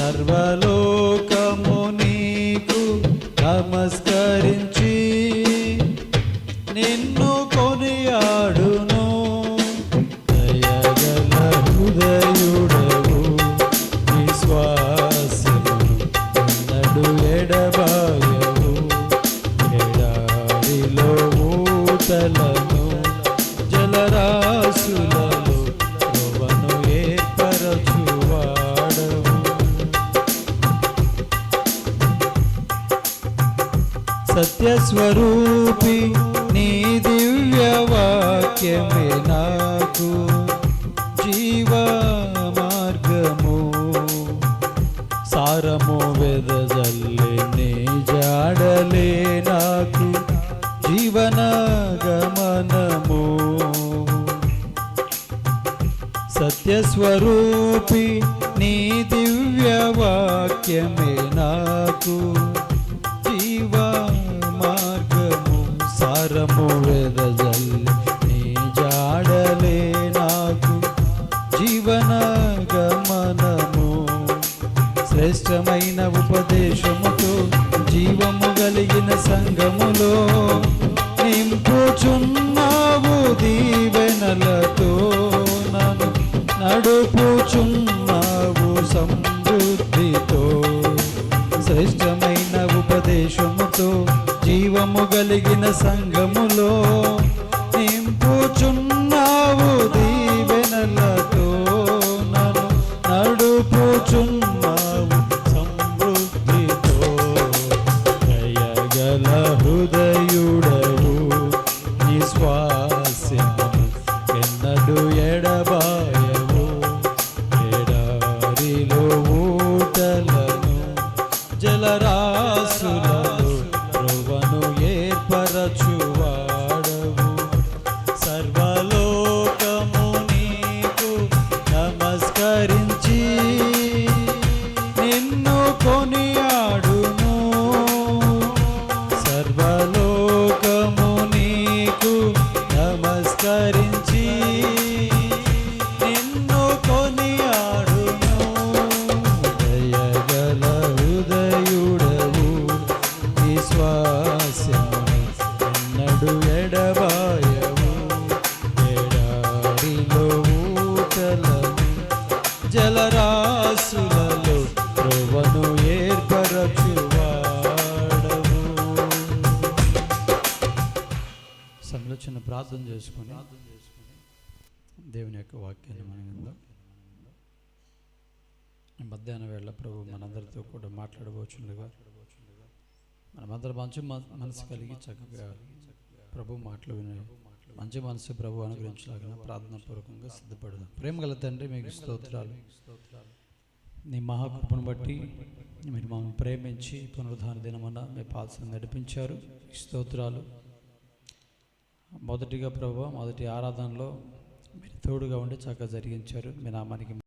సర్వలోకము నీకు నమస్కరించి నిన్ను కొనియాడును. దయగల హృదయుడవు విశ్వాసము ఎన్నడు ఎడబాయవు. ఎడారిలో ఊటలను సత్యస్వరూపి నీ దివ్య వాక్యమే నాకు జీవ మార్గము. సారము వెదజల్లే నీ జాడలే నాకు జీవన గమనము సత్యస్వరూపి నీ దివ్య వాక్యమే నాకు జీవన గమనము శ్రేష్టమైన ఉపదేశముతో జీవము కలిగిన సంఘములో నింపుచున్నావు దీవెనలతో నన్ను నడుపుచున్నావు సమృద్ధితో. శ్రేష్టమైన ఉపదేశముతో జీవము కలిగిన సంఘములో నింపుచున్నావు నడుపుచున్నావు నమస్కరించి నిన్ను కొని ఆడును దయగల హృదయుడవు విశ్వాసము ఎన్నడు ఎడబాయవు. ఎడారిలో ఊటలము జలరా చిన్న ప్రార్థన చేసుకుని దేవుని యొక్క వాక్యాన్ని మనం మధ్యాహ్న వేళ ప్రభు మనందరితో కూడా మాట్లాడబోచుండగా మనమందరం మంచి మనసు కలిగి చక్కగా ప్రభు మాటలు వినే మంచి మనసు ప్రభు అనుగ్రహించలాగిన ప్రార్థన పూర్వకంగా సిద్ధపడదాం. ప్రేమ గల తండ్రి మీకు స్తోత్రాలు. నీ మహాకృపను బట్టి మీరు మమ్మల్ని ప్రేమించి పునరుద్ధాన దినమన్న మీ పాల్సిన నడిపించారు. స్తోత్రాలు. మొదటిగా ప్రభు మొదటి ఆరాధనలో మీరు తోడుగా ఉండి చక్కగా జరిగించారు. మీ నామానికి